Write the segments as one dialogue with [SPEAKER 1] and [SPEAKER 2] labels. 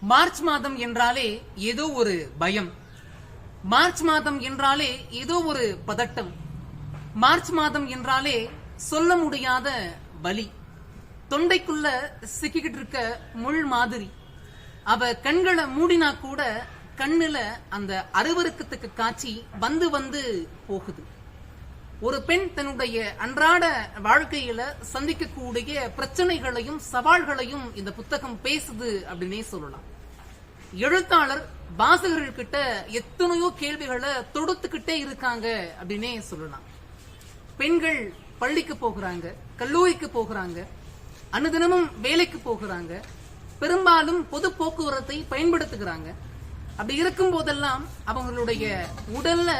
[SPEAKER 1] March மாதம் என்றாலே ஏதோ ஒரு பயம். மார்ச் மாதம் என்றாலே ஏதோ ஒரு பதட்டம். மார்ச் மாதம் என்றாலே சொல்ல முடியாத வலி. தொண்டைக்குள்ள சிக்கிக்கிட்டு இருக்க முள் மாதிரி. அவ கண்களை மூடினா கூட கண்ணுல அந்த அருவருக்கத்துக்கு காட்சி வந்து வந்து போகுது. ஒரு பெண் தன்னுடைய அன்றாட வாழ்க்கையில சந்திக்கக்கூடிய பிரச்சனைகளையும் சவால்களையும் இந்த புத்தகம் பேசுது அப்படின்னே சொல்லலாம். எழுத்தாளர் வாசகர்கள்கிட்ட எத்தனையோ கேள்விகளை தொடுத்துக்கிட்டே இருக்காங்க அப்படின்னே சொல்லலாம். பெண்கள் பள்ளிக்கு போகிறாங்க கல்லூரிக்கு போகிறாங்க அனுதினமும் வேலைக்கு போகிறாங்க பெரும்பாலும் பொது போக்குவரத்தை பயன்படுத்துகிறாங்க. அப்படி இருக்கும் போதெல்லாம் அவங்களுடைய உடல்ல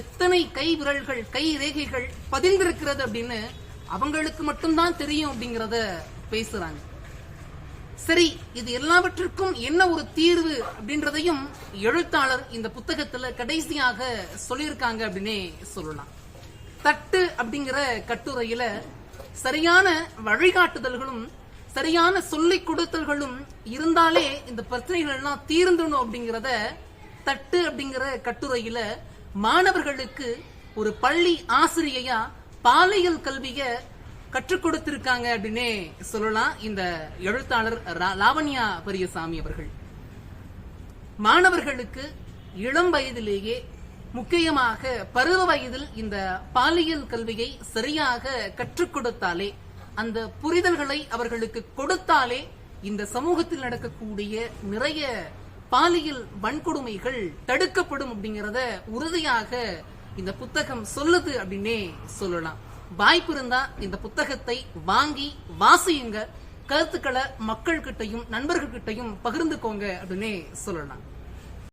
[SPEAKER 1] எத்தனை கை விரல்கள் கை ரேகைகள் பதிந்திருக்கிறது அப்படின்னு அவங்களுக்கு மட்டும்தான் தெரியும் அப்படிங்கறத பேசுறாங்க. சரி இது எல்லாவற்றிற்கும் என்ன ஒரு தீர்வு அப்படின்றதையும் எழுத்தாளர் இந்த புத்தகத்துல கடைசியாக சொல்லியிருக்காங்க அப்படின்னே சொல்லலாம். தட்டு அப்படிங்கிற கட்டுரையில சரியான வழிகாட்டுதல்களும் சரியான சொல்லிக் கொடுத்தல்களும் இருந்தாலே இந்த பிரச்சனைகள் எல்லாம் தீர்ந்துடும் அப்படிங்கறத தட்டு அப்படிங்கிற கட்டுரையில மாணவர்களுக்கு ஒரு பள்ளி ஆசிரியையா பாலியல் கல்விய கற்றுக் கொடுத்திருக்காங்க அப்படின்னே சொல்லலாம் இந்த எழுத்தாளர் லாவண்யா பெரியசாமி அவர்கள். மாணவர்களுக்கு இளம் வயதிலேயே முக்கியமாக பருவ வயதில் இந்த பாலியல் கல்வியை சரியாக கற்றுக் கொடுத்தாலே அந்த புரிதல்களை அவர்களுக்கு கொடுத்தாலே இந்த சமூகத்தில் நடக்கக்கூடிய நிறைய பாலியல் வன்கொடுமைகள் தடுக்கப்படும் அப்படிங்கறத உறுதியாக இந்த புத்தகம் சொல்லுது அப்படின்னே சொல்லலாம். வாய்ப்பு இருந்தா இந்த புத்தகத்தை வாங்கி வாசியுங்க. கருத்துக்களை மக்கள் கிட்டையும் நண்பர்கள் கிட்டையும் பகிர்ந்துக்கோங்க அப்படின்னே சொல்லலாம்.